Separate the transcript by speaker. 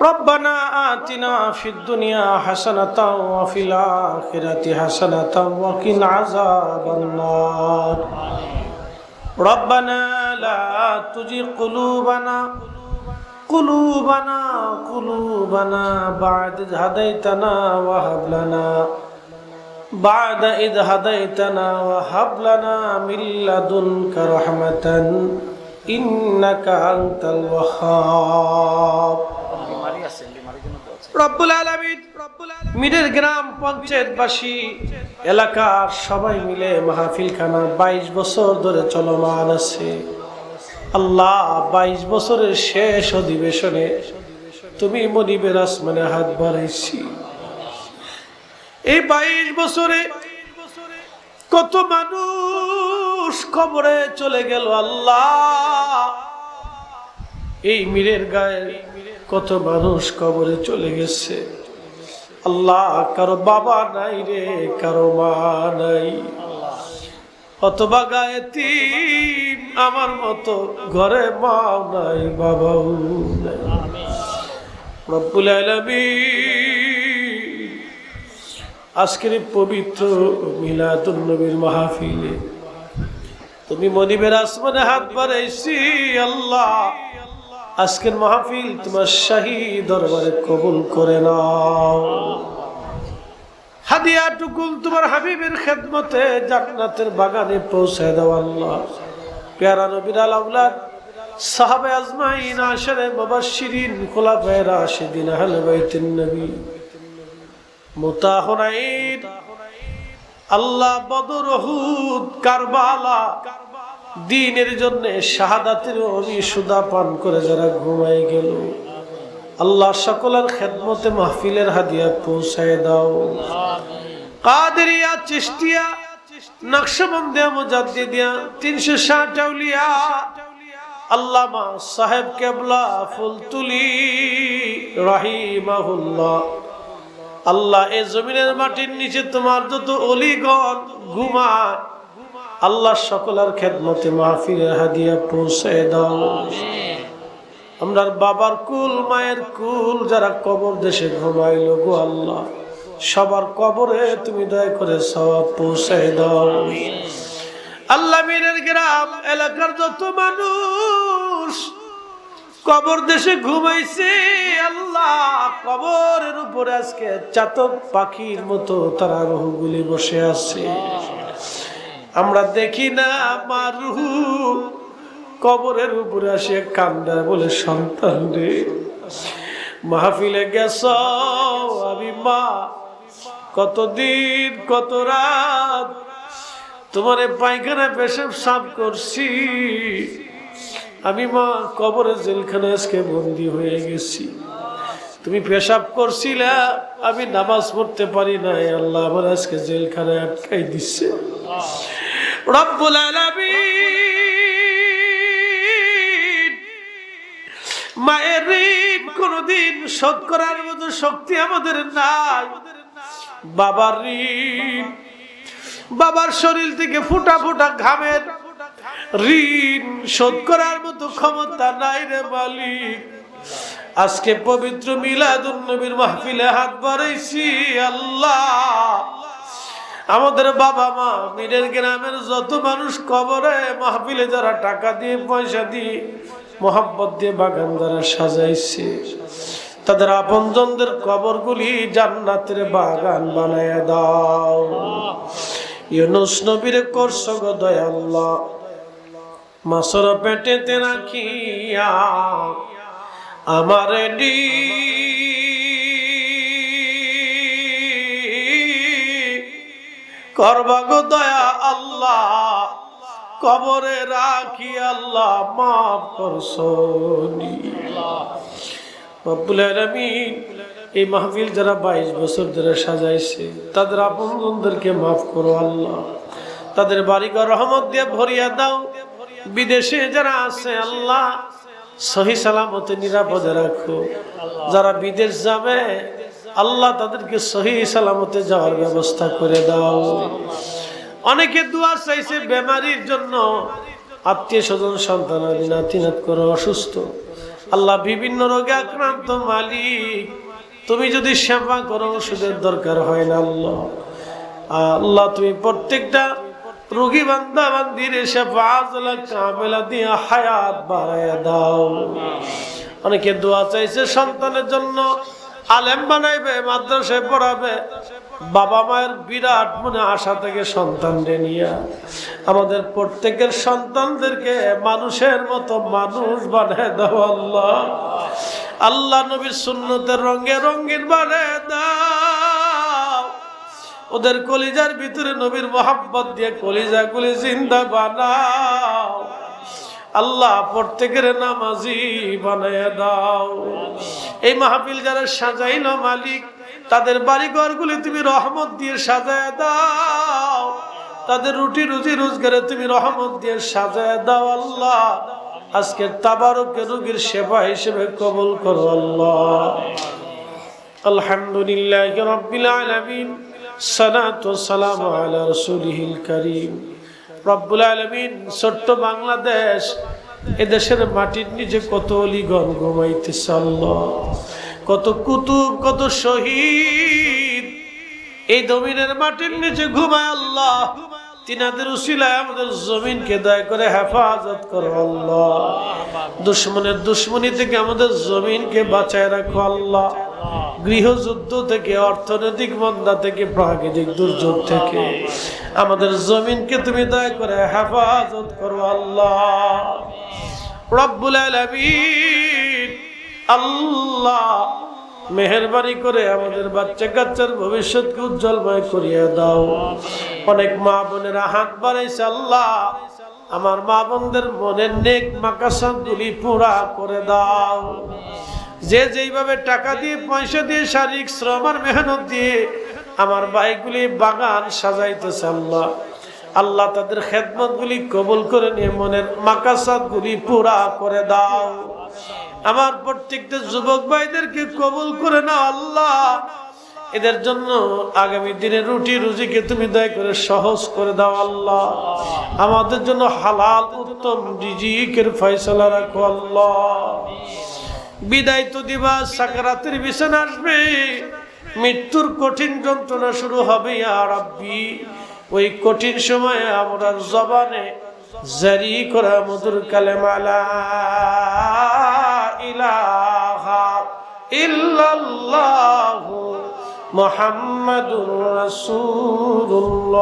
Speaker 1: ربنا آتنا في الدنيا حسنة وفي الآخرة حسنة وقنا عذاب النار ربنا لا تزغ قلوبنا قلوبنا قلوبنا بعد إذ هديتنا وهب لنا بعد إذ هديتنا وهب لنا من لدنك رحمة إنك أنت الوهاب মিরের গ্রাম, পঞ্চায়েতবাসী, এলাকার সবাই মিলে বছর ধরে চলমান আছে। আল্লাহ বাইশ বছরের শেষ অধিবেশনে তুমি মনিবের আসমানে হাত বাড়াইছি। এই বাইশ বছরে কত মানুষ কবরে চলে গেল আল্লাহ। এই মীরের গায়ে কত মানুষ কবরে চলে গেছে। আল্লাহ কারও বাবা নাই রে, কারও মা নাই। অথবা গায়ে তিন আমার মতো ঘরে মাও নাই, বাবাও নাই। আজকের পবিত্র মিলাদুন নবীর মাহফিলে তুমি মনিবের আসমানে হাত বাড়াইছি, আল্লাহ আজকের মাহফিল তোমার শাহী দরবারে কবুল করে নাও। হাদিয়া টুকুল তোমার হাবিবের খেদমতে জান্নাতের বাগানে পৌঁছে দাও আল্লাহ। পেয়ারা নবীর আলাউলাদ সাহাবে আজমাইন, আশরে মুবাশশিরিন, খোলাফায়ে রাশিদিন, আহলে বাইতুন নবী। আল্লাহ বদর হুদ কারবালা দিনের জন্য শাহাদাতের অমি সুদা পান করে যারা ঘুমায় গেল। আল্লাহ সকলের খেদমতে মাহফিলের হাদিয়া পৌঁছায় দাও। কাদেরিয়া চিস্তিয়া তিনশো আল্লামা কেবলা আল্লাহ এ জমিনের মাটির নিচে তোমার যত অলিগণ ঘুমায় আল্লাহ সকলের খেদমতে মাহফিলের হাদিয়া পৌঁছে দাও। আমরার বাবার কুল, মায়ের কুল, যারা কবর দেশে ঘুমাইল গো আল্লাহ, সবার কবরে তুমি দয়া করে সব পৌঁছে দাও। আল্লাহ মীরের গ্রাম, এলাকার যত মানুষ কবর দেশে ঘুমাইছে, আল্লাহ কবরের উপরে আজকে চাতক পাখির মতো তারা রহুগুলি বসে আছে। আমরা দেখি না আমার কবরের উপরে আসে কান্দা বলে, সন্তান রে, মাহফিলে গেছ? আমি মা। কতদিন, কত রাত? তোমার পায়খানা পেশাব সাফ করছি। আমি মা, কবরের জেলখানে আজকে বন্দি হয়ে গেছি। তুমি পেশাব করছিলা, আমি নামাজ পড়তে পারি নাই। আল্লাহ আমার আজকে জেলখানায় আটকাই দিচ্ছে রব্বুল আলামিন। মায়ের ঋণ কোনদিন শোধ করার মতো শক্তি আমাদের নাই। বাবার ঋণ, বাবার শরীর থেকে ফুটা ফুটা ঘামের ঋণ শোধ করার মতো ক্ষমতা নাই রে মালিক। আজকে পবিত্র মিলাদুন নবীর মাহফিলে হাত বাড়াইছি আল্লাহ। আমাদের বাবা মা মীরের গ্রামের যত মানুষ কবরে মাহফিলে যারা টাকা দিয়ে, পয়সা দিয়ে মোহাম্মত দিয়ে বাগান যারা সাজাইছে, তাদের আপনজনদের কবরগুলি জান্নাতের বাগান বানায় দাও। ইউনুস নবীর করছ গো দয়াল্লাহ, মাসর পেটেতে রাখিয়া আমার ডি করবা গো দয়া আল্লাহ। কবরে রাখি আল্লাহ, মাফ করছনি রব্বুল আলামিন, এই মাহফিল যারা বাইশ বছর ধরে সাজাইছে, তাদের আপনজনদেরকে মাফ করো আল্লাহ। তাদের বাড়িঘর রহমত দিয়ে ভরিয়া দাও। বিদেশে যারা আছে আল্লাহ, সহি সালামতে নিরাপদে রাখো। যারা বিদেশ যাবে আল্লাহ তাদেরকে সহি সালামতে যাওয়ার ব্যবস্থা করে দাও। অনেকে দোয়া চাইছে বেমারির জন্য। আত্মীয় স্বজন সন্তান নাতিনাত করে অসুস্থ। আল্লাহ বিভিন্ন রোগে আক্রান্ত মালিক। তুমি যদি সেবা করো, ওষুধের দরকার হয় না আল্লাহ। আল্লাহ, তুমি প্রত্যেকটা রোগী বান্দা বান্দির কামেলা দিয়ে হায়াত বাড়াইয়া দাও। অনেকে দোয়া চাইছে সন্তানের জন্য। আলেম বানাইবে, মাদ্রাসায় পড়াবে। বাবা মায়ের বিরাট মনে আশা থেকে সন্তানরে নিয়ে। আমাদের প্রত্যেকের সন্তানদেরকে মানুষের মতো মানুষ বানায় দাও আল্লাহ। আল্লাহ নবীর সুন্নতের রঙে রঙিন বানায় দাও। ওদের কলিজার ভিতরে নবীর মোহাব্বত দিয়ে কলিজা গুলি জিন্দা বানাও। আল্লাহ প্রত্যেকের নামাজি বানায় দাও। এই মাহফিল যারা সাজাইল মালিক, তাদের বাড়ি ঘরগুলি তুমি রহমত দিয়ে সাজায় দাও। তাদের রুটি রুজি রোজগারে তুমি রহমত দিয়ে সাজায় দাও আল্লাহ। আজকে তাবারকে রুগীর সেবা হিসেবে কবুল করো আল্লাহ। আলহামদুলিল্লাহ রব্বিল আলামিন সালামু আলা রাসূলিহিল কারীম। রব্বুল আলমিন, ছোট্ট বাংলাদেশ, এদেশের মাটির নিচে কত অলিগণ ঘুমাইতে আল্লাহ। কত কুতুব, কত শহীদ। এই জমিনের মাটির নিচে ঘুমায় আল্লাহ। তিনাদের উসিলায় আমাদের জমিনকে দয়া করে হেফাজত করো আল্লাহ। দুশ্মনের দুশ্মনী থেকে আমাদের জমিনকে বাঁচায় রাখো আল্লাহ। গৃহযুদ্ধ থেকে, অর্থনৈতিক মন্দা থেকে, প্রাকৃতিক দুর্যোগ থেকে। আমাদের জমিনকে তুমি দয়া করে হেফাজত করো আল্লাহ। রব্বুল আলামিন আল্লাহ মেহরবানি করে আমাদের বাচ্চা কাচ্চার ভবিষ্যৎকে উজ্জ্বলময় করিয়ে দাও। অনেক মা বোনেরা হাত বাড়াইছে, আল্লাহ আমার মা বোনদের মনের নেক মাকাসান গুলি পুরা করে দাও। যে যেইভাবে টাকা দিয়ে, পয়সা দিয়ে শারীরিক শ্রম আর মেহনত দিয়ে আমার বাইকগুলি বাগান সাজাইতেছে আল্লাহ। আল্লাহ তাদের খেদমত গুলি কবুল করে নিয়ে মনের মাকাসাদ গুলি পুরা করে দাও। আমার প্রত্যেকটা যুবক ভাইদেরকে কবুল করে না আল্লাহ। এদের জন্য আগামী দিনে রুটি রুজিকে তুমি দয়া করে সহজ করে দাও আল্লাহ। আমাদের জন্য হালাল, উত্তম রিজিকের ফয়সলা রাখো আল্লাহ। বিদায় তো দিবা, সাকারাতের বিছানা আসবে। মৃত্যুর কঠিন যন্ত্রণা শুরু হবে আর আব্বি ওই কঠিন সময়ে আমরা জবানে জারি করা মধুর কালেমালা ইলাহা ইল্লাল্লাহু মুহাম্মাদুর রাসূলুল্লাহ।